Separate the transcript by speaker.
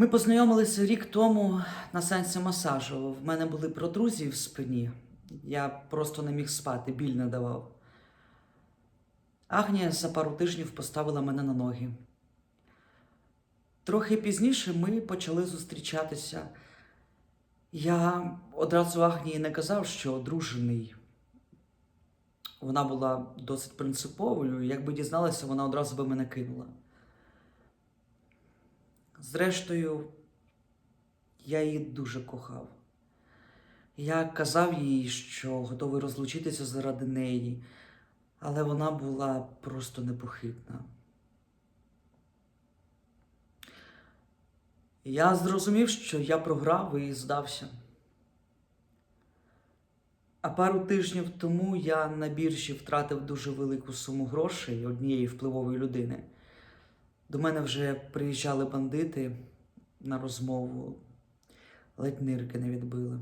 Speaker 1: Ми познайомилися рік тому на сеансі масажу. В мене були протрузії в спині. Я просто не міг спати, біль не давав. Агнія за пару тижнів поставила мене на ноги. Трохи пізніше ми почали зустрічатися. Я одразу Агнії не казав, що одружений. Вона була досить принциповою. Якби дізналася, вона одразу би мене кинула. Зрештою, я її дуже кохав. Я казав їй, що готовий розлучитися заради неї, але вона була просто непохитна. Я зрозумів, що я програв і здався. А пару тижнів тому я на біржі втратив дуже велику суму грошей однієї впливової людини. До мене вже приїжджали бандити на розмову, ледь нирки не відбили.